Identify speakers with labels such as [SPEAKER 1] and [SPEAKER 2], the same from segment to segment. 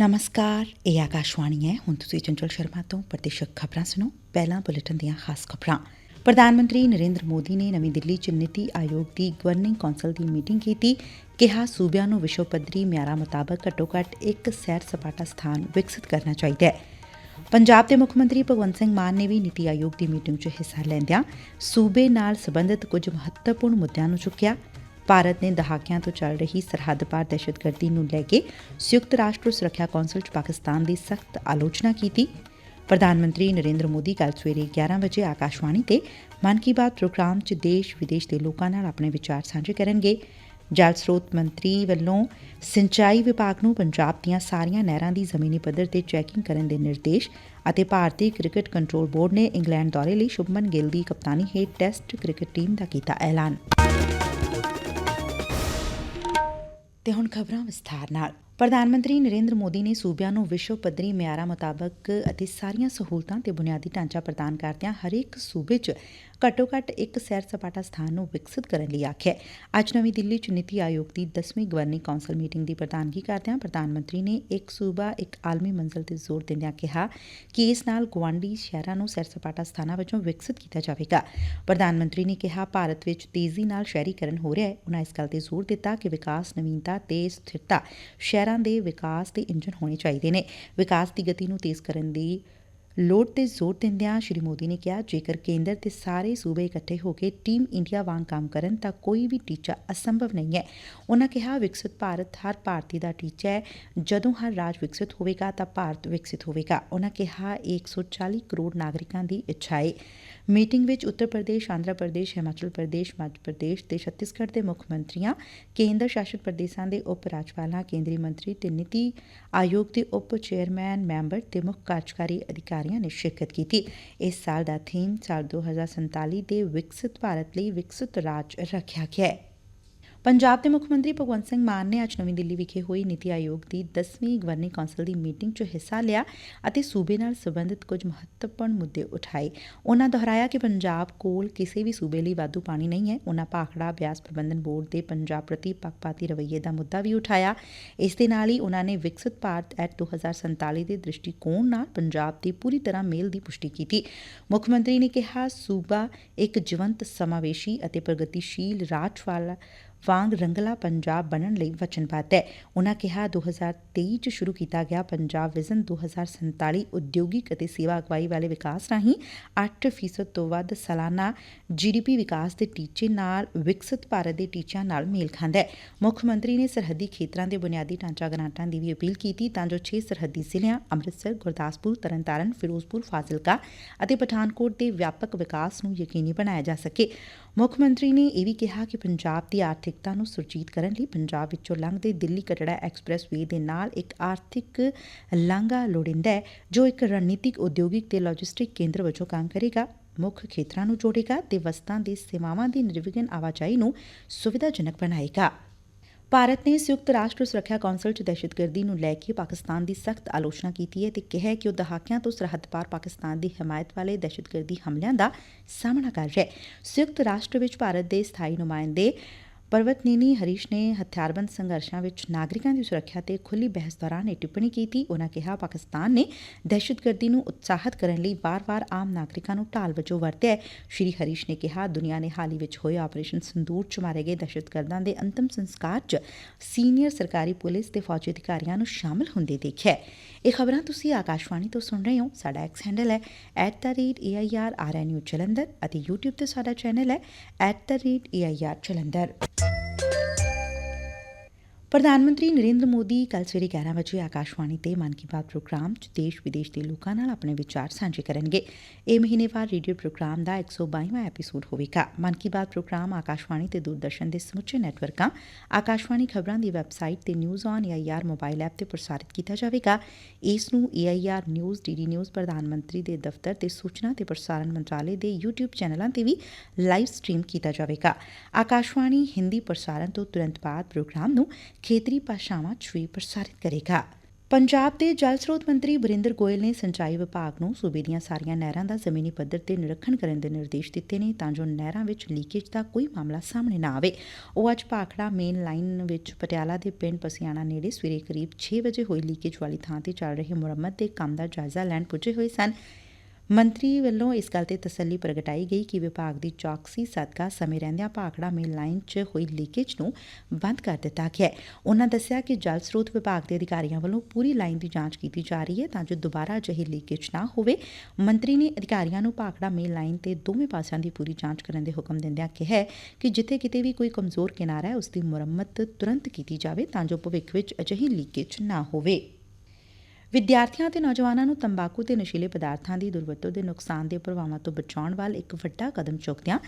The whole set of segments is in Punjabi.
[SPEAKER 1] ਨਮਸਕਾਰ, ਇਹ ਆਕਾਸ਼ਵਾਣੀ ਹੈ। ਹੁਣ ਤੁਸੀਂ ਚੰਚਲ ਸ਼ਰਮਾ ਤੋਂ ਪ੍ਰਤੀਸ਼ਕ ਖਬਰਾਂ ਸੁਣੋ। ਪਹਿਲਾਂ ਬੁਲੇਟਿਨ ਦੀਆਂ ਖਾਸ ਖਬਰਾਂ। ਪ੍ਰਧਾਨ ਮੰਤਰੀ ਨਰਿੰਦਰ ਮੋਦੀ ਨੇ ਨਵੀਂ ਦਿੱਲੀ ਚ ਨੀਤੀ ਆਯੋਗ ਦੀ ਗਵਰਨਿੰਗ ਕੌਂਸਲ ਦੀ ਮੀਟਿੰਗ ਕੀਤੀ। ਕਿਹਾ, ਸੂਬਿਆਂ ਨੂੰ ਵਿਸ਼ਵ ਪੱਧਰੀ ਮਿਆਰਾਂ ਮੁਤਾਬਕ ਘੱਟੋ ਘੱਟ ਇੱਕ ਸੈਰ ਸਪਾਟਾ ਸਥਾਨ ਵਿਕਸਿਤ ਕਰਨਾ ਚਾਹੀਦਾ ਹੈ। ਪੰਜਾਬ ਦੇ ਮੁੱਖ ਮੰਤਰੀ ਭਗਵੰਤ ਸਿੰਘ ਮਾਨ ਨੇ ਵੀ ਨੀਤੀ ਆਯੋਗ ਦੀ ਮੀਟਿੰਗ 'ਚ ਹਿੱਸਾ ਲੈਂਦਿਆਂ ਸੂਬੇ ਨਾਲ ਸੰਬੰਧਿਤ ਕੁਝ ਮਹੱਤਵਪੂਰਨ ਮੁੱਦਿਆਂ ਨੂੰ ਚੁੱਕਿਆ। ਭਾਰਤ ਨੇ ਦਹਾਕਿਆਂ ਤੋਂ ਚੱਲ ਰਹੀ ਸਰਹੱਦ ਪਾਰ ਦਹਿਸ਼ਤਗਰਦੀ ਨੂੰ ਲੈ ਕੇ ਸੰਯੁਕਤ ਰਾਸ਼ਟਰ ਸੁਰੱਖਿਆ ਕੌਂਸਲ 'ਚ ਪਾਕਿਸਤਾਨ ਦੀ ਸਖਤ ਆਲੋਚਨਾ ਕੀਤੀ। ਪ੍ਰਧਾਨ ਮੰਤਰੀ ਨਰਿੰਦਰ ਮੋਦੀ ਕੱਲ ਸਵੇਰੇ 11 ਵਜੇ ਆਕਾਸ਼ਵਾਣੀ ਤੇ ਮਨ ਕੀ ਬਾਤ ਪ੍ਰੋਗਰਾਮ 'ਚ ਦੇਸ਼ ਵਿਦੇਸ਼ ਦੇ ਲੋਕਾਂ ਨਾਲ ਆਪਣੇ ਵਿਚਾਰ ਸਾਂਝੇ ਕਰਨਗੇ। ਜਲ ਸਰੋਤ ਮੰਤਰੀ ਵੱਲੋਂ ਸਿੰਚਾਈ ਵਿਭਾਗ ਨੂੰ ਪੰਜਾਬ ਦੀਆਂ ਸਾਰੀਆਂ ਨਹਿਰਾਂ ਦੀ ਜ਼ਮੀਨੀ ਪੱਧਰ ਤੇ ਚੈਕਿੰਗ ਕਰਨ ਦੇ ਨਿਰਦੇਸ਼ ਅਤੇ ਭਾਰਤੀ ਕ੍ਰਿਕਟ ਕੰਟਰੋਲ ਬੋਰਡ ਨੇ ਇੰਗਲੈਂਡ ਦੌਰੇ ਲਈ ਸ਼ੁਭਮਨ ਗਿੱਲ ਦੀ ਕਪਤਾਨੀ ਹੇਠ ਟੈਸਟ ਕ੍ਰਿਕਟ ਟੀਮ ਦਾ ਕੀਤਾ ਐਲਾਨ। ਤੇ ਹੁਣ ਖਬਰਾਂ ਵਿਸਥਾਰ ਨਾਲ ਪ੍ਰਧਾਨ ਮੰਤਰੀ ਨਰੇਂਦਰ ਮੋਦੀ ਨੇ ਸੁਬਿਆਂ ਨੂੰ ਵਿਸ਼ਵ ਪੱਧਰੀ ਮਿਆਰਾਂ ਮੁਤਾਬਕ ਅਤੇ ਸਾਰੀਆਂ ਸਹੂਲਤਾਂ ਤੇ ਬੁਨਿਆਦੀ ਢਾਂਚਾ ਪ੍ਰਦਾਨ ਕਰਦਿਆਂ ਹਰੇਕ ਸੁਬੇ 'ਚ ਘੱਟੋ ਘੱਟ ਇੱਕ ਸੈਰ ਸਪਾਟਾ ਸਥਾਨ ਨੂੰ ਵਿਕਸਿਤ ਕਰਨ ਲਈ ਆਖਿਆ ਅੱਜ ਨਵੀਂ ਦਿੱਲੀ 'ਚ ਨੀਤੀ ਆਯੋਗ ਦੀ 10ਵੀਂ ਗਵਰਨਿੰਗ ਕੌਂਸਲ ਮੀਟਿੰਗ ਦੀ ਪ੍ਰਧਾਨਗੀ ਕਰਦਿਆਂ ਪ੍ਰਧਾਨ ਮੰਤਰੀ ਨੇ ਇੱਕ ਸੂਬਾ, ਇੱਕ ਆਲਮੀ ਮੰਜ਼ਿਲ ਤੇ ਜ਼ੋਰ ਦਿੰਦਿਆਂ ਕਿਹਾ ਕਿ ਇਸ ਨਾਲ ਗੁਆਂਢੀ ਸ਼ਹਿਰਾਂ ਨੂੰ ਸੈਰ ਸਪਾਟਾ ਸਥਾਨਾਂ ਵਜੋਂ ਵਿਕਸਿਤ ਕੀਤਾ ਜਾਵੇਗਾ। ਪ੍ਰਧਾਨ ਮੰਤਰੀ ਨੇ ਕਿਹਾ, ਭਾਰਤ ਵਿੱਚ ਤੇਜ਼ੀ ਨਾਲ ਸ਼ਹਿਰੀਕਰਨ ਹੋ ਰਿਹਾ ਹੈ। ਉਨ੍ਹਾਂ ਇਸ ਗੱਲ ਤੇ ਜ਼ੋਰ ਦਿੱਤਾ ਕਿ ਵਿਕਾਸ, ਨਵੀਨਤਾ ਤੇ ਸਥਿਰਤਾ ਸ਼ਹਿਰ ਦੇ ਵਿਕਾਸ ਦੇ ਇੰਜਣ ਹੋਣੇ ਚਾਹੀਦੇ ਨੇ। ਵਿਕਾਸ ਦੀ ਗਤੀ ਨੂੰ ਤੇਜ਼ ਕਰਨ ਦੀ ਲੋੜ ਤੇ ਜ਼ੋਰ ਦਿੰਦਿਆਂ ਸ਼੍ਰੀ ਮੋਦੀ ਨੇ ਕਿਹਾ, ਜੇਕਰ ਕੇਂਦਰ ਤੇ ਸਾਰੇ ਸੂਬੇ ਇਕੱਠੇ ਹੋ ਕੇ ਟੀਮ ਇੰਡੀਆ ਵਾਂਗ ਕੰਮ ਕਰਨ, ਤਾਂ ਕੋਈ ਵੀ ਟੀਚਾ ਅਸੰਭਵ ਨਹੀਂ ਹੈ। ਉਨ੍ਹਾਂ ਕਿਹਾ, ਵਿਕਸਿਤ ਭਾਰਤ ਹਰ ਭਾਰਤੀ ਦਾ ਟੀਚਾ ਹੈ। ਜਦੋਂ ਹਰ ਰਾਜ ਵਿਕਸਿਤ ਹੋਵੇਗਾ, ਤਾਂ ਭਾਰਤ ਵਿਕਸਿਤ ਹੋਵੇਗਾ। ਉਨ੍ਹਾਂ ਕਿਹਾ ਇਹ 140 ਕਰੋੜ ਨਾਗਰਿਕਾਂ ਦੀ ਇੱਛਾ ਹੈ ਮੀਟਿੰਗ ਵਿੱਚ ਉੱਤਰ ਪ੍ਰਦੇਸ਼, ਆਂਧਰਾ ਪ੍ਰਦੇਸ਼, ਹਿਮਾਚਲ ਪ੍ਰਦੇਸ਼, ਮੱਧ ਪ੍ਰਦੇਸ਼ ਤੇ ਛੱਤੀਸਗੜ੍ਹ ਦੇ ਮੁੱਖ ਮੰਤਰੀਆਂ, ਕੇਂਦਰ ਸ਼ਾਸਿਤ ਪ੍ਰਦੇਸ਼ਾਂ ਦੇ ਉਪ ਰਾਜਪਾਲਾਂ, ਕੇਂਦਰੀ ਮੰਤਰੀ ਤੇ ਨੀਤੀ ਆਯੋਗ ਦੇ ਉਪ ਚੇਅਰਮੈਨ, ਮੈਂਬਰ ਤੇ ਮੁੱਖ ਕਾਰਜਕਾਰੀ ਅਧਿਕਾਰੀ ਅਧਿਕਾਰੀਆਂ ਨੇ ਸ਼ਿਰਕਤ ਕੀਤੀ। ਇਸ ਸਾਲ ਦਾ ਥੀਮ ਸਾਲ 2047 ਦੇ ਵਿਕਸਿਤ ਭਾਰਤ ਲਈ ਵਿਕਸਿਤ ਰਾਜ ਰੱਖਿਆ ਗਿਆ ਹੈ। ਪੰਜਾਬ ਦੇ ਮੁੱਖ ਮੰਤਰੀ ਭਗਵੰਤ ਸਿੰਘ ਮਾਨ ਨੇ ਅੱਜ ਨਵੀਂ ਦਿੱਲੀ ਵਿਖੇ ਹੋਈ ਨੀਤੀ ਆਯੋਗ ਦੀ 10ਵੀਂ ਗਵਰਨਿੰਗ ਕੌਂਸਲ ਦੀ ਮੀਟਿੰਗ 'ਚ ਹਿੱਸਾ ਲਿਆ ਅਤੇ ਸੂਬੇ ਨਾਲ ਸੰਬੰਧਿਤ ਕੁਝ ਮਹੱਤਵਪੂਰਨ ਮੁੱਦੇ ਉਠਾਏ। ਉਨ੍ਹਾਂ ਦੁਹਰਾਇਆ ਕਿ ਪੰਜਾਬ ਕੋਲ ਕਿਸੇ ਵੀ ਸੂਬੇ ਲਈ ਵਾਧੂ ਪਾਣੀ ਨਹੀਂ ਹੈ। ਉਹਨਾਂ ਭਾਖੜਾ ਬਿਆਸ ਪ੍ਰਬੰਧਨ ਬੋਰਡ ਦੇ ਪੰਜਾਬ ਪ੍ਰਤੀ ਪੱਖਪਾਤੀ ਰਵੱਈਏ ਦਾ ਮੁੱਦਾ ਵੀ ਉਠਾਇਆ। ਇਸ ਦੇ ਨਾਲ ਹੀ ਉਹਨਾਂ ਨੇ ਵਿਕਸਿਤ ਭਾਰਤ ਐਕਟ 2047 ਦੇ ਦ੍ਰਿਸ਼ਟੀਕੋਣ ਨਾਲ ਪੰਜਾਬ ਦੀ ਪੂਰੀ ਤਰ੍ਹਾਂ ਮੇਲ ਦੀ ਪੁਸ਼ਟੀ ਕੀਤੀ। ਮੁੱਖ ਮੰਤਰੀ ਨੇ ਕਿਹਾ, ਸੂਬਾ ਇੱਕ ਜੀਵੰਤ ਸਮਾਵੇਸ਼ੀ ਅਤੇ ਪ੍ਰਗਤੀਸ਼ੀਲ ਰਾਜ ਵਾਲਾ ਵਾਂਗ ਰੰਗਲਾ ਪੰਜਾਬ ਬਣਨ ਲਈ ਵਚਨਬੱਧ ਹੈ। ਉਨ੍ਹਾਂ ਕਿਹਾ 2023 ਚ ਸ਼ੁਰੂ ਕੀਤਾ ਗਿਆ ਪੰਜਾਬ ਵਿਜ਼ਨ 2047 ਉਦਯੋਗਿਕ ਅਤੇ ਸੇਵਾ ਅਗਵਾਈ ਵਾਲੇ ਵਿਕਾਸ ਰਾਹੀਂ 8% ਤੋਂ ਵੱਧ ਸਾਲਾਨਾ ਜੀਡੀਪੀ ਵਿਕਾਸ ਦੇ ਟੀਚੇ ਨਾਲ ਵਿਕਸਿਤ ਭਾਰਤ ਦੇ ਟੀਚਿਆਂ ਨਾਲ ਮੇਲ ਖਾਂਦਾ ਹੈ। ਮੁੱਖ ਮੰਤਰੀ ਨੇ ਸਰਹੱਦੀ ਖੇਤਰਾਂ ਦੇ ਬੁਨਿਆਦੀ ਢਾਂਚਾ ਗ੍ਰਾਂਟਾਂ ਦੀ ਵੀ ਅਪੀਲ ਕੀਤੀ ਤਾਂ ਜੋ 6 ਸਰਹੱਦੀ ਜ਼ਿਲ੍ਹਿਆਂ ਅੰਮ੍ਰਿਤਸਰ, ਗੁਰਦਾਸਪੁਰ, ਤਰਨਤਾਰਨ, ਫਿਰੋਜ਼ਪੁਰ, ਫਾਜ਼ਿਲਕਾ ਅਤੇ ਪਠਾਨਕੋਟ ਦੇ ਵਿਆਪਕ ਵਿਕਾਸ ਨੂੰ ਯਕੀਨੀ ਬਣਾਇਆ ਜਾ ਸਕੇ। ਮੁੱਖ ਮੰਤਰੀ ਨੇ ਇਹ ਵੀ ਕਿਹਾ ਕਿ ਪੰਜਾਬ ਦੀ ਆਰਥਿਕਤਾ ਨੂੰ ਸੁਰਜੀਤ ਕਰਨ ਲਈ ਪੰਜਾਬ ਵਿੱਚੋਂ ਲੰਘਦੇ ਦਿੱਲੀ ਕਟੜਾ ਐਕਸਪ੍ਰੈਸ ਵੇ ਦੇ ਨਾਲ ਇੱਕ ਆਰਥਿਕ ਲਾਂਘਾ ਲੋੜਿੰਦਾ ਹੈ, ਜੋ ਇੱਕ ਰਣਨੀਤਿਕ ਉਦਯੋਗਿਕ ਤੇ ਲੌਜਿਸਟਿਕ ਕੇਂਦਰ ਵਜੋਂ ਕੰਮ ਕਰੇਗਾ। ਮੁੱਖ ਖੇਤਰਾਂ ਨੂੰ ਜੋੜੇਗਾ ਤੇ ਵਸਤਾਂ ਦੇ ਸੇਵਾਵਾਂ ਦੀ ਨਿਰਵਿਘਨ ਆਵਾਜਾਈ ਨੂੰ ਸੁਵਿਧਾਜਨਕ ਬਣਾਏਗਾ। ਭਾਰਤ ਨੇ ਸੰਯੁਕਤ ਰਾਸ਼ਟਰ ਸੁਰੱਖਿਆ ਕੌਂਸਲ 'ਚ ਦਹਿਸ਼ਤਗਰਦੀ ਨੂੰ ਲੈ ਕੇ ਪਾਕਿਸਤਾਨ ਦੀ ਸਖਤ ਆਲੋਚਨਾ ਕੀਤੀ ਹੈ ਤੇ ਕਿਹਾ ਕਿ ਉਹ ਦਹਾਕਿਆਂ ਤੋਂ ਸਰਹੱਦ ਪਾਰ ਪਾਕਿਸਤਾਨ ਦੀ ਹਮਾਇਤ ਵਾਲੇ ਦਹਿਸ਼ਤਗਰਦੀ ਹਮਲਿਆਂ ਦਾ ਸਾਹਮਣਾ ਕਰ ਰਿਹਾ ਹੈ। ਸੰਯੁਕਤ ਰਾਸ਼ਟਰ ਵਿੱਚ ਭਾਰਤ ਦੇ ਸਥਾਈ ਨੁਮਾਇੰਦੇ ਪਰਵਤਨੀਨੀ ਹਰੀਸ਼ ਨੇ ਹਥਿਆਰਬੰਦ ਸੰਘਰਸ਼ਾਂ ਵਿੱਚ ਨਾਗਰਿਕਾਂ ਦੀ ਸੁਰੱਖਿਆ ਤੇ ਖੁੱਲੀ ਬਹਿਸ ਦੌਰਾਨ ਇਹ ਟਿੱਪਣੀ ਕੀਤੀ। ਉਨ੍ਹਾਂ ਕਿਹਾ, ਪਾਕਿਸਤਾਨ ਨੇ ਦਹਿਸ਼ਤਗਰਦੀ ਨੂੰ ਉਤਸ਼ਾਹਿਤ ਕਰਨ ਲਈ ਵਾਰ-ਵਾਰ ਆਮ ਨਾਗਰਿਕਾਂ ਨੂੰ ਢਾਲ ਵਜੋਂ ਵਰਤਿਆ ਹੈ। ਸ਼੍ਰੀ ਹਰੀਸ਼ ਨੇ ਕਿਹਾ, ਦੁਨੀਆ ਨੇ ਹਾਲ ਹੀ ਵਿੱਚ ਹੋਏ ਆਪਰੇਸ਼ਨ ਸੰਦੂਰ 'ਚ ਮਾਰੇ ਗਏ ਦਹਿਸ਼ਤਗਰਦਾਂ ਦੇ ਅੰਤਮ ਸੰਸਕਾਰ 'ਚ ਸੀਨੀਅਰ ਸਰਕਾਰੀ ਪੁਲਿਸ ਤੇ ਫੌਜੀ ਅਧਿਕਾਰੀਆਂ ਨੂੰ ਸ਼ਾਮਲ ਹੁੰਦੇ ਦੇਖਿਆ ਇਹ ਖਬਰਾਂ ਤੁਸੀਂ ਆਕਾਸ਼ਵਾਣੀ ਤੋਂ ਸੁਣ ਰਹੇ ਹੋ। ਸਾਡਾ ਐਕਸ ਹੈਂਡਲ ਹੈ @airrnu ਜਲੰਧਰ ਅਤੇ YouTube ਤੇ ਸਾਡਾ ਚੈਨਲ ਹੈ @air ਜਲੰਧਰ। ਪ੍ਰਧਾਨ ਮੰਤਰੀ ਨਰਿੰਦਰ ਮੋਦੀ ਕੱਲ ਸਵੇਰੇ 11 ਵਜੇ ਆਕਾਸ਼ਵਾਣੀ ਤੇ ਮਨ ਕੀ ਬਾਤ ਪ੍ਰੋਗਰਾਮ 'ਚ ਦੇਸ਼ ਵਿਦੇਸ਼ ਦੇ ਲੋਕਾਂ ਨਾਲ ਆਪਣੇ ਵਿਚਾਰ ਸਾਂਝੇ ਕਰਨਗੇ। ਇਹ ਮਹੀਨੇਵਾਰ ਰੇਡੀਓ ਪ੍ਰੋਗਰਾਮ ਦਾ 122ਵਾਂ ਐਪੀਸੋਡ ਹੋਵੇਗਾ। ਮਨ ਕੀ ਬਾਤ ਪ੍ਰੋਗਰਾਮ ਆਕਾਸ਼ਵਾਣੀ ਤੇ ਦੂਰਦਰਸ਼ਨ ਦੇ ਸਮੁੱਚੇ ਨੈਟਵਰਕਾਂ, ਆਕਾਸ਼ਵਾਣੀ ਖਬਰਾਂ ਦੀ ਵੈਬਸਾਈਟ ਤੇ news on AIR mobile app ਤੇ ਪ੍ਰਸਾਰਿਤ ਕੀਤਾ ਜਾਵੇਗਾ। ਇਸ ਨੂੰ ਏਆਈਆਰ ਨਿਊਜ਼ ਡੀਡੀ ਨਿਊਜ਼ ਪ੍ਰਧਾਨ ਮੰਤਰੀ ਦੇ ਦਫ਼ਤਰ ਤੇ ਸੂਚਨਾ ਤੇ ਪ੍ਰਸਾਰਣ ਮੰਤਰਾਲੇ ਦੇ YouTube ਚੈਨਲਾਂ ਤੇ ਵੀ ਲਾਈਵ ਸਟ੍ਰੀਮ ਕੀਤਾ ਜਾਵੇਗਾ। ਆਕਾਸ਼ਵਾਣੀ ਹਿੰਦੀ ਪ੍ਰਸਾਰਣ ਤੋਂ ਤੁਰੰਤ ਬਾਅਦ ਪ੍ਰੋਗਰਾਮ ਨੂੰ ਖੇਤਰੀ ਭਾਸ਼ਾਵਾਂ 'ਚ ਵੀ ਪ੍ਰਸਾਰਿਤ ਕਰੇਗਾ। ਪੰਜਾਬ ਦੇ ਜਲ ਸਰੋਤ ਮੰਤਰੀ ਬਰਿੰਦਰ ਗੋਇਲ ਨੇ ਸਿੰਚਾਈ ਵਿਭਾਗ ਨੂੰ ਸੂਬੇ ਦੀਆਂ ਸਾਰੀਆਂ ਨਹਿਰਾਂ ਦਾ ਜ਼ਮੀਨੀ ਪੱਧਰ ਤੇ ਨਿਰੀਖਣ ਕਰਨ ਦੇ ਨਿਰਦੇਸ਼ ਦਿੱਤੇ ਨੇ ਤਾਂ ਜੋ ਨਹਿਰਾਂ ਵਿੱਚ ਲੀਕੇਜ ਦਾ ਕੋਈ ਮਾਮਲਾ ਸਾਹਮਣੇ ਨਾ ਆਵੇ। ਉਹ ਅੱਜ ਭਾਖੜਾ ਮੇਨ ਲਾਈਨ ਵਿੱਚ ਪਟਿਆਲਾ ਦੇ ਪਿੰਡ ਪਸਿਆਣਾ ਨੇੜੇ ਸਵੇਰੇ ਕਰੀਬ 6 ਵਜੇ ਹੋਈ ਲੀਕੇਜ ਵਾਲੀ ਥਾਂ ਤੇ ਚੱਲ ਰਹੇ ਮੁਰੰਮਤ ਦੇ ਕੰਮ ਦਾ ਜਾਇਜ਼ਾ ਲੈਣ ਪੁੱਜੇ ਹੋਏ ਸਨ। ਮੰਤਰੀ ਵੱਲੋਂ ਇਸ ਗੱਲ ਤੇ ਤਸੱਲੀ ਪ੍ਰਗਟਾਈ ਗਈ ਕਿ ਵਿਭਾਗ ਦੀ ਚੌਕਸੀ ਸਦਕਾ ਸਮੇਂ ਰਹਿੰਦਿਆਂ ਭਾਖੜਾ ਮੇਨ ਲਾਈਨ 'ਚ ਹੋਈ ਲੀਕੇਜ ਨੂੰ ਬੰਦ ਕਰ ਦਿੱਤਾ ਗਿਆ ਹੈ। ਉਨ੍ਹਾਂ ਦੱਸਿਆ ਕਿ ਜਲ ਸਰੋਤ ਵਿਭਾਗ ਦੇ ਅਧਿਕਾਰੀਆਂ ਵੱਲੋਂ ਪੂਰੀ ਲਾਈਨ ਦੀ ਜਾਂਚ ਕੀਤੀ ਜਾ ਰਹੀ ਹੈ ਤਾਂ ਜੋ ਦੁਬਾਰਾ ਅਜਿਹੀ ਲੀਕੇਜ ਨਾ ਹੋਵੇ। ਮੰਤਰੀ ਨੇ ਅਧਿਕਾਰੀਆਂ ਨੂੰ ਭਾਖੜਾ ਮੇਨ ਲਾਈਨ ਤੇ ਦੋਵੇਂ ਪਾਸਿਆਂ ਦੀ ਪੂਰੀ ਜਾਂਚ ਕਰਨ ਦੇ ਹੁਕਮ ਦਿੰਦਿਆਂ ਕਿਹਾ ਕਿ ਜਿੱਥੇ ਕਿਤੇ ਵੀ ਕੋਈ ਕਮਜ਼ੋਰ ਕਿਨਾਰਾ ਹੈ, ਉਸ ਦੀ ਮੁਰੰਮਤ ਤੁਰੰਤ ਕੀਤੀ ਜਾਵੇ ਤਾਂ ਜੋ ਭਵਿੱਖ ਵਿੱਚ ਅਜਿਹੀ ਲੀਕੇਜ ਨਾ ਹੋਵੇ। ਵਿਦਿਆਰਥੀਆਂ ਤੇ ਨੌਜਵਾਨਾਂ ਨੂੰ ਤੰਬਾਕੂ ਤੇ ਨਸ਼ੀਲੇ ਪਦਾਰਥਾਂ ਦੀ ਦੁਰਵਰਤੋਂ ਦੇ ਨੁਕਸਾਨ ਦੇ ਪ੍ਰਭਾਵਾਂ ਤੋਂ ਬਚਾਉਣ ਵੱਲ ਇੱਕ ਵੱਡਾ ਕਦਮ ਚੁੱਕਦਿਆਂ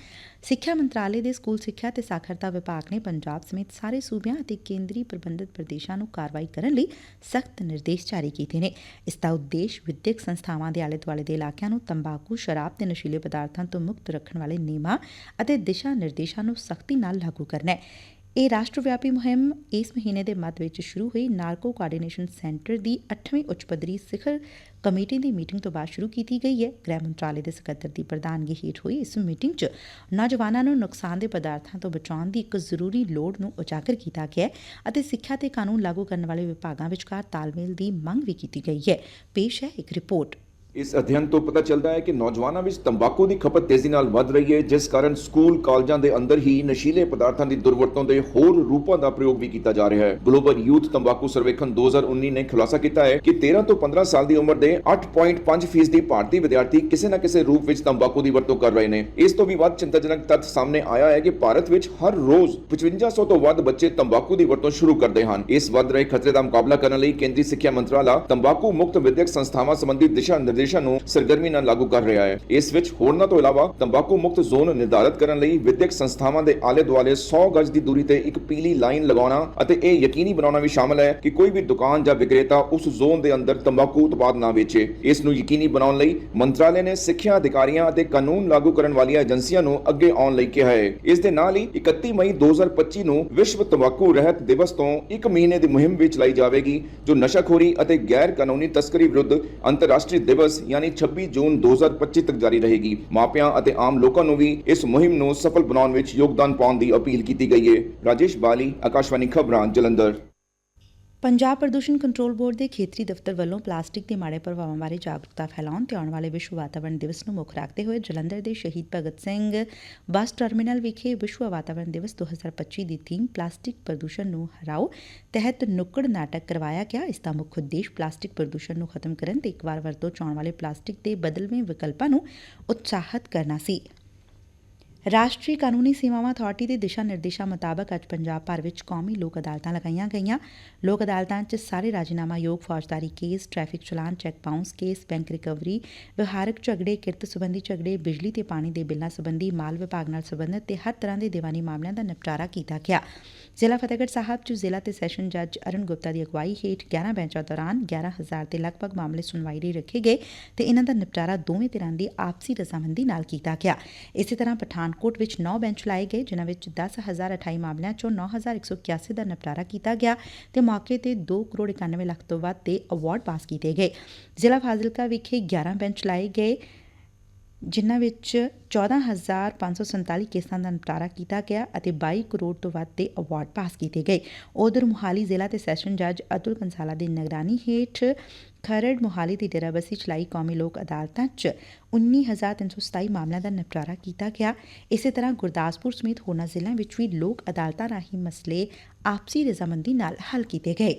[SPEAKER 1] ਸਿੱਖਿਆ ਮੰਤਰਾਲੇ ਦੇ ਸਕੂਲ ਸਿੱਖਿਆ ਤੇ ਸਾਖਰਤਾ ਵਿਭਾਗ ਨੇ ਪੰਜਾਬ ਸਮੇਤ ਸਾਰੇ ਸੂਬਿਆਂ ਅਤੇ ਕੇਂਦਰੀ ਪ੍ਰਬੰਧਿਤ ਪ੍ਰਦੇਸ਼ਾਂ ਨੂੰ ਕਾਰਵਾਈ ਕਰਨ ਲਈ ਸਖਤ ਨਿਰਦੇਸ਼ ਜਾਰੀ ਕੀਤੇ ਨੇ। ਇਸ ਦਾ ਉਦੇਸ਼ ਵਿਦਿਅਕ ਸੰਸਥਾਵਾਂ ਦੇ ਆਲੇ ਦੁਆਲੇ ਦੇ ਇਲਾਕਿਆਂ ਨੂੰ ਤੰਬਾਕੂ, ਸ਼ਰਾਬ ਤੇ ਨਸ਼ੀਲੇ ਪਦਾਰਥਾਂ ਤੋਂ ਮੁਕਤ ਰੱਖਣ ਵਾਲੇ ਨਿਯਮਾਂ ਅਤੇ ਦਿਸ਼ਾ ਨਿਰਦੇਸ਼ਾਂ ਨੂੰ ਸਖਤੀ ਨਾਲ ਲਾਗੂ ਕਰਨਾ ਹੈ। ਇਹ ਰਾਸ਼ਟਰਵਿਆਪੀ ਮੁਹਿੰਮ ਇਸ ਮਹੀਨੇ ਦੇ ਮੱਧ ਵਿੱਚ ਸ਼ੁਰੂ ਹੋਈ ਨਾਰਕੋ ਕੋਆਰਡੀਨੇਸ਼ਨ ਸੈਂਟਰ ਦੀ 8ਵੀਂ ਉੱਚ ਪੱਧਰੀ ਸਿਖਰ ਕਮੇਟੀ ਦੀ ਮੀਟਿੰਗ ਤੋਂ ਬਾਅਦ ਸ਼ੁਰੂ ਕੀਤੀ ਗਈ ਹੈ। ਗ੍ਰਹਿ ਮੰਤਰਾਲੇ ਦੇ ਸਕੱਤਰ ਦੀ ਪ੍ਰਧਾਨਗੀ ਹੇਠ ਹੋਈ ਇਸ ਮੀਟਿੰਗ 'ਚ ਨੌਜਵਾਨਾਂ ਨੂੰ ਨੁਕਸਾਨ ਦੇ ਪਦਾਰਥਾਂ ਤੋਂ ਬਚਾਉਣ ਦੀ ਇੱਕ ਜ਼ਰੂਰੀ ਲੋੜ ਨੂੰ ਉਜਾਗਰ ਕੀਤਾ ਗਿਆ ਅਤੇ ਸਿੱਖਿਆ ਤੇ ਕਾਨੂੰਨ ਲਾਗੂ ਕਰਨ ਵਾਲੇ ਵਿਭਾਗਾਂ ਵਿਚਕਾਰ ਤਾਲਮੇਲ ਦੀ ਮੰਗ ਵੀ ਕੀਤੀ ਗਈ ਹੈ। ਪੇਸ਼ ਹੈ ਇੱਕ ਰਿਪੋਰਟ।
[SPEAKER 2] ਇਸ ਅਧਿਐਨ ਤੋਂ ਪਤਾ ਚੱਲਦਾ ਹੈ ਕਿ ਨੌਜਵਾਨਾਂ ਵਿੱਚ ਤੰਬਾਕੂ ਦੀ ਖਪਤ ਤੇਜ਼ੀ ਨਾਲ ਵੱਧ ਰਹੀ ਹੈ, ਜਿਸ ਕਾਰਨ ਸਕੂਲ ਕਾਲਜਾਂ ਦੇ ਅੰਦਰ ਹੀ ਨਸ਼ੀਲੇ ਪਦਾਰਥਾਂ ਦੀ ਦੁਰਵਰਤੋਂ ਦੇ ਹੋਰ ਰੂਪਾਂ ਦਾ ਪ੍ਰਯੋਗ ਵੀ ਕੀਤਾ ਜਾ ਰਿਹਾ ਹੈ। ਗਲੋਬਲ ਯੂਥ ਤੰਬਾਕੂ ਸਰਵੇਖਣ 2019 ਨੇ ਖੁਲਾਸਾ ਕੀਤਾ ਹੈ ਕਿ 13 ਤੋਂ 15 ਸਾਲ ਦੀ ਉਮਰ ਦੇ 8.5% ਫੀਸਦੀ ਭਾਰਤੀ ਵਿਦਿਆਰਥੀ ਕਿਸੇ ਨਾ ਕਿਸੇ ਰੂਪ ਵਿੱਚ ਤੰਬਾਕੂ ਦੀ ਵਰਤੋਂ ਕਰ ਰਹੇ ਨੇ। ਇਸ ਤੋਂ ਵੀ ਵੱਧ ਚਿੰਤਾਜਨਕ ਤੱਥ ਸਾਹਮਣੇ ਆਇਆ ਹੈ ਕਿ ਭਾਰਤ ਵਿੱਚ ਹਰ ਰੋਜ਼ 5500 ਤੋਂ ਵੱਧ ਬੱਚੇ ਤੰਬਾਕੂ ਦੀ ਵਰਤੋਂ ਸ਼ੁਰੂ ਕਰਦੇ ਹਨ। ਇਸ ਵੱਧ ਰਹੇ ਖਤਰੇ ਦਾ ਮੁਕਾਬਲਾ ਕਰਨ ਲਈ ਕੇਂਦਰੀ ਸਿੱਖਿਆ ਮੰਤਰਾਲਾ ਤੰਬਾਕੂ ਮੁਕਤ ਵਿਦਿਅਕ ਸੰਸਥਾਵਾਂ ਸੰਬੰਧੀ ਦਿਸ਼ਾ ਨਿਰਦੇਸ਼ਾਂ ਨੂੰ ਸਰਗਰਮੀ ਨਾਲ ਲਾਗੂ ਕਰ ਰਿਹਾ ਹੈ। ਇਸ ਵਿੱਚ ਹੋਰਨਾਂ ਤੋਂ ਇਲਾਵਾ ਤੰਬਾਕੂ ਮੁਕਤ ਜ਼ੋਨ ਨਿਰਧਾਰਤ ਕਰਨ ਲਈ ਵਿਦਿਅਕ ਸੰਸਥਾਵਾਂ ਦੇ ਆਲੇ ਦੁਆਲੇ 100 ਗਜ ਦੀ ਦੂਰੀ ਤੇ ਇੱਕ ਪੀਲੀ ਲਾਈਨ ਲਗਾਉਣਾ ਅਤੇ ਇਹ ਯਕੀਨੀ ਬਣਾਉਣਾ ਵੀ ਸ਼ਾਮਲ ਹੈ ਕਿ ਕੋਈ ਵੀ ਦੁਕਾਨ ਜਾਂ ਵਿਕਰੇਤਾ ਉਸ ਜ਼ੋਨ ਦੇ ਅੰਦਰ ਤੰਬਾਕੂ ਉਤਪਾਦ ਨਾ ਵੇਚੇ। ਇਸ ਨੂੰ ਯਕੀਨੀ ਬਣਾਉਣ ਲਈ ਮੰਤਰਾਲੇ ਨੇ ਸਿੱਖਿਆ ਅਧਿਕਾਰੀਆਂ ਅਤੇ ਕਾਨੂੰਨ ਲਾਗੂ ਕਰਨ ਵਾਲੀਆਂ ਏਜੰਸੀਆਂ ਨੂੰ ਅੱਗੇ ਆਉਣ ਲਈ ਕਿਹਾ ਹੈ। ਇਸ ਦੇ ਨਾਲ ਹੀ 31 ਮਈ 2025 ਨੂੰ ਵਿਸ਼ਵ ਤੰਬਾਕੂ ਰਹਿਤ ਦਿਵਸ ਤੋਂ ਇੱਕ ਮਹੀਨੇ ਦੀ ਮੁਹਿੰਮ ਵੀ ਚਲਾਈ ਜਾਵੇਗੀ, ਜੋ ਨਸ਼ਾਖੋਰੀ ਅਤੇ ਗੈਰ ਕਾਨੂੰਨੀ ਤਸਕਰੀ ਵਿਰੁੱਧ ਅੰਤਰਰਾਸ਼ਟਰੀ ਦਿਵਸ ਯਾਨੀ 26 ਜੂਨ 2025 ਤੱਕ ਜਾਰੀ ਰਹੇਗੀ। ਮਾਪਿਆਂ ਅਤੇ ਆਮ ਲੋਕਾਂ ਨੂੰ ਵੀ ਇਸ ਮੁਹਿੰਮ ਨੂੰ ਸਫਲ ਬਣਾਉਣ ਵਿੱਚ ਯੋਗਦਾਨ ਪਾਉਣ ਦੀ ਅਪੀਲ ਕੀਤੀ ਗਈ ਹੈ ਰਾਜੇਸ਼ ਬਾਲੀ, ਆਕਾਸ਼ਵਾਣੀ ਖਬਰਾਂ, ਜਲੰਧਰ।
[SPEAKER 1] ਪੰਜਾਬ ਪ੍ਰਦੂਸ਼ਣ ਕੰਟਰੋਲ ਬੋਰਡ ਦੇ ਖੇਤਰੀ ਦਫ਼ਤਰ ਵੱਲੋਂ ਪਲਾਸਟਿਕ ਦੇ ਮਾੜੇ ਪ੍ਰਭਾਵਾਂ ਬਾਰੇ ਜਾਗਰੂਕਤਾ ਫੈਲਾਉਣ ਤੇ ਆਉਣ ਵਾਲੇ ਵਿਸ਼ਵ ਵਾਤਾਵਰਣ ਦਿਵਸ ਨੂੰ ਮੁੱਖ ਰੱਖਦੇ ਹੋਏ ਜਲੰਧਰ ਦੇ ਸ਼ਹੀਦ ਭਗਤ ਸਿੰਘ ਬੱਸ ਟਰਮੀਨਲ ਵਿਖੇ ਵਿਸ਼ਵ ਵਾਤਾਵਰਣ ਦਿਵਸ 2025 ਦੀ ਥੀਮ ਪਲਾਸਟਿਕ ਪ੍ਰਦੂਸ਼ਣ ਨੂੰ ਹਰਾਓ ਤਹਿਤ ਨੁੱਕੜ ਨਾਟਕ ਕਰਵਾਇਆ ਗਿਆ। ਇਸ ਦਾ ਮੁੱਖ ਉਦੇਸ਼ ਪਲਾਸਟਿਕ ਪ੍ਰਦੂਸ਼ਣ ਨੂੰ ਖਤਮ ਕਰਨ ਤੇ ਇੱਕ ਵਾਰ ਵਰਤੋਂ 'ਚ ਆਉਣ ਵਾਲੇ ਪਲਾਸਟਿਕ ਦੇ ਬਦਲਵੇਂ ਵਿਕਲਪਾਂ ਨੂੰ ਉਤਸ਼ਾਹਿਤ ਕਰਨਾ ਸੀ। ਰਾਸ਼ਟਰੀ ਕਾਨੂੰਨੀ ਸੇਵਾਵਾਂ ਅਬਾਰਟੀ ਦੇ ਦਿਸ਼ਾ ਨਿਰਦੇਸ਼ਾਂ ਮੁਤਾਬਕ ਅੱਜ ਪੰਜਾਬ ਭਰ ਵਿੱਚ ਕੌਮੀ ਲੋਕ ਅਦਾਲਤਾਂ ਲਗਾਈਆਂ ਗਈਆਂ। ਲੋਕ ਅਦਾਲਤਾਂ 'ਚ ਸਾਰੇ ਰਾਜੀਨਾਮਾਯੋਗ ਫੌਜਦਾਰੀ case, traffic challan, cheque bounce case, bank recovery, ਵਿਹਾਰਕ ਝਗੜੇ, ਕਿਰਤ ਸੰਬੰਧੀ ਝਗੜੇ, ਬਿਜਲੀ ਤੇ ਪਾਣੀ ਦੇ ਬਿੱਲਾਂ ਸੰਬੰਧੀ ਮਾਲ ਵਿਭਾਗ ਨਾਲ ਸੰਬੰਧਿਤ ਤੇ ਹਰ ਤਰ੍ਹਾਂ ਦੇ ਦੀਵਾਨੀ ਮਾਮਲਿਆਂ ਦਾ ਨਿਪਟਾਰਾ ਕੀਤਾ ਗਿਆ। ਜ਼ਿਲ੍ਹਾ ਫਤਿਹਗੜ੍ਹ ਸਾਹਿਬ 'ਚ ਜ਼ਿਲ੍ਹਾ ਤੇ ਸੈਸ਼ਨ ਜੱਜ ਅਰੁਣ ਗੁਪਤਾ ਦੀ ਅਗਵਾਈ ਹੇਠ 11 ਬੈਂਚਾਂ ਦੌਰਾਨ 11000 ਦੇ ਲਗਭਗ ਮਾਮਲੇ ਸੁਣਵਾਈ ਲਈ ਰੱਖੇ ਗਏ ਤੇ ਇਹਨਾਂ ਦਾ ਨਿਪਟਾਰਾ ਦੋਵੇਂ ਧਿਰਾਂ ਦੀ ਆਪਸੀ ਰਜ਼ਾਮੰਦੀ ਨਾਲ ਕੀਤਾ ਗਿਆ। ਇਸੇ ਤਰ੍ਹਾਂ ਪਠਾਨਕੋਟ ਵਿੱਚ 9 ਬੈਂਚ ਲਾਏ ਗਏ, ਜਿਨ੍ਹਾਂ ਵਿੱਚ 10028 ਮਾਮਲਿਆਂ ਚੋਂ 9181 ਦਾ ਨਿਪਟਾਰਾ ਕੀਤਾ ਗਿਆ ਤੇ ਮੌਕੇ ਤੇ 2 ਕਰੋੜ 91 ਲੱਖ ਤੋਂ ਵੱਧ ਦੇ ਅਵਾਰਡ ਪਾਸ ਕੀਤੇ ਗਏ। ਜ਼ਿਲ੍ਹਾ ਫਾਜ਼ਿਲਕਾ ਵਿਖੇ 11 ਬੈਂਚ ਲਾਏ ਗਏ, ਜਿਨ੍ਹਾਂ ਵਿੱਚ 14547 ਕੇਸਾਂ ਦਾ ਨਿਪਟਾਰਾ ਕੀਤਾ ਗਿਆ ਅਤੇ 22 ਕਰੋੜ ਤੋਂ ਵੱਧ ਦੇ ਅਵਾਰਡ ਪਾਸ ਕੀਤੇ ਗਏ। ਉਧਰ ਮੁਹਾਲੀ ਜ਼ਿਲ੍ਹਾ ਤੇ ਸੈਸ਼ਨ ਜੱਜ ਅਤੁਲ ਕੰਸਾਲਾ ਦੀ ਨਿਗਰਾਨੀ ਹੇਠ ਖਰੜ ਮੁਹਾਲੀ ਦੀ ਡੇਰਾਬੱਸੀ ਚਲਾਈ ਕੌਮੀ ਲੋਕ ਅਦਾਲਤਾਂ 'ਚ 19327 ਮਾਮਲਿਆਂ ਦਾ ਨਿਪਟਾਰਾ ਕੀਤਾ ਗਿਆ। ਇਸੇ ਤਰ੍ਹਾਂ ਗੁਰਦਾਸਪੁਰ ਸਮੇਤ ਹੋਰਨਾਂ ਜ਼ਿਲ੍ਹਿਆਂ ਵਿੱਚ ਵੀ ਲੋਕ ਅਦਾਲਤਾਂ ਰਾਹੀਂ ਮਸਲੇ ਆਪਸੀ ਰਜ਼ਾਮੰਦੀ ਨਾਲ ਹੱਲ ਕੀਤੇ ਗਏ।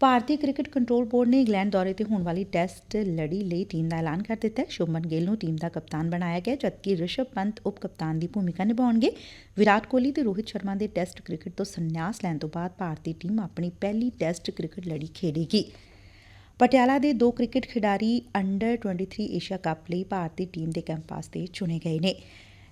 [SPEAKER 1] ਭਾਰਤੀ ਕ੍ਰਿਕਟ ਕੰਟਰੋਲ ਬੋਰਡ ਨੇ ਇੰਗਲੈਂਡ ਦੌਰੇ ਤੇ ਹੋਣ ਵਾਲੀ ਟੈਸਟ ਲੜੀ ਲਈ ਟੀਮ ਦਾ ਐਲਾਨ ਕਰ ਦਿੱਤਾ ਹੈ। ਸ਼ੁਭਮਨ ਗਿੱਲ ਨੂੰ ਟੀਮ ਦਾ ਕਪਤਾਨ ਬਣਾਇਆ ਗਿਆ, ਜਦਕਿ ਰਿਸ਼ਭ ਪੰਤ ਉਪ ਕਪਤਾਨ ਦੀ ਭੂਮਿਕਾ ਨਿਭਾਉਣਗੇ। ਵਿਰਾਟ ਕੋਹਲੀ ਤੇ ਰੋਹਿਤ ਸ਼ਰਮਾ ਦੇ ਟੈਸਟ ਕ੍ਰਿਕਟ ਤੋਂ ਸੰਨਿਆਸ ਲੈਣ ਤੋਂ ਬਾਅਦ ਭਾਰਤੀ ਟੀਮ ਆਪਣੀ ਪਹਿਲੀ ਟੈਸਟ ਕ੍ਰਿਕਟ ਲੜੀ ਖੇਡੇਗੀ। ਪਟਿਆਲਾ ਦੇ ਦੋ ਕ੍ਰਿਕਟ ਖਿਡਾਰੀ ਅੰਡਰ 23 ਏਸ਼ੀਆ ਕੱਪ ਲਈ ਭਾਰਤੀ ਟੀਮ ਦੇ ਕੈਂਪਸ 'ਤੇ ਚੁਣੇ ਗਏ ਨੇ।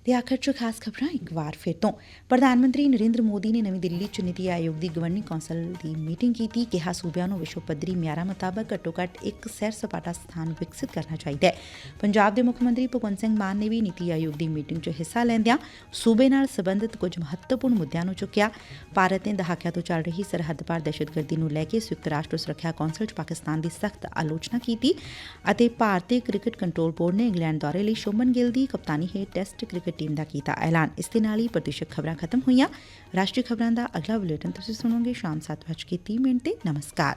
[SPEAKER 1] ਤੇ ਆਖਰ ਚ ਖਾਸ ਖਬਰਾਂ ਇੱਕ ਵਾਰ ਫਿਰ ਤੋਂ। ਪ੍ਰਧਾਨ ਮੰਤਰੀ ਨਰਿੰਦਰ ਮੋਦੀ ਨੇ ਨਵੀਂ ਦਿੱਲੀ ਚ ਨੀਤੀ ਆਯੋਗ ਦੀ ਗਵਰਨਿੰਗ ਕੌਂਸਲ ਦੀ ਮੀਟਿੰਗ ਕੀਤੀ। ਕਿਹਾ, ਸੂਬਿਆਂ ਨੂੰ ਵਿਸ਼ਵ ਪੱਧਰੀ ਮਿਆਰਾਂ ਮੁਤਾਬਕ ਘੱਟੋ ਘੱਟ ਇੱਕ ਸੈਰ ਸਪਾਟਾ ਸਥਾਨ ਵਿਕਸਿਤ ਕਰਨਾ ਚਾਹੀਦਾ ਹੈ। ਪੰਜਾਬ ਦੇ ਮੁੱਖ ਮੰਤਰੀ ਭਗਵੰਤ ਸਿੰਘ ਮਾਨ ਨੇ ਵੀ ਨੀਤੀ ਆਯੋਗ ਦੀ ਮੀਟਿੰਗ ਚ ਹਿੱਸਾ ਲੈਂਦਿਆਂ ਸੂਬੇ ਨਾਲ ਸੰਬੰਧਿਤ ਕੁਝ ਮਹੱਤਵਪੂਰਨ ਮੁੱਦਿਆਂ ਨੂੰ ਚੁੱਕਿਆ। ਭਾਰਤ ਨੇ ਦਹਾਕਿਆਂ ਤੋਂ ਚੱਲ ਰਹੀ ਸਰਹੱਦ ਪਾਰ ਦਹਿਸ਼ਤਗਰਦੀ ਨੂੰ ਲੈ ਕੇ ਸੰਯੁਕਤ ਰਾਸ਼ਟਰ ਸੁਰੱਖਿਆ ਕੌਂਸਲ ਚ ਪਾਕਿਸਤਾਨ ਦੀ ਸਖਤ ਆਲੋਚਨਾ ਕੀਤੀ ਅਤੇ ਭਾਰਤੀ ਕ੍ਰਿਕਟ ਕੰਟਰੋਲ ਬੋਰਡ ਨੇ ਇੰਗਲੈਂਡ ਦੌਰੇ ਲਈ ਸ਼ੁਭਮਨ ਗਿੱਲ ਦੀ ਕਪਤਾਨੀ ਹੇਠ ਟੈਸਟ ਕ੍ਰਿਕਟ ਟੀਮ ਦਾ ਕੀਤਾ ਐਲਾਨ। ਇਸ ਦੇ ਨਾਲ ਹੀ ਪ੍ਰਤੀਸ਼ਤ ਖਬਰਾਂ ਖਤਮ ਹੋਈਆਂ। ਰਾਸ਼ਟਰੀ ਖਬਰਾਂ ਦਾ ਅਗਲਾ ਬੁਲੇਟਿਨ ਤੁਸੀਂ ਸੁਣੋਗੇ ਸ਼ਾਮ 7:30 ਮਿੰਟ ਤੇ। ਨਮਸਕਾਰ।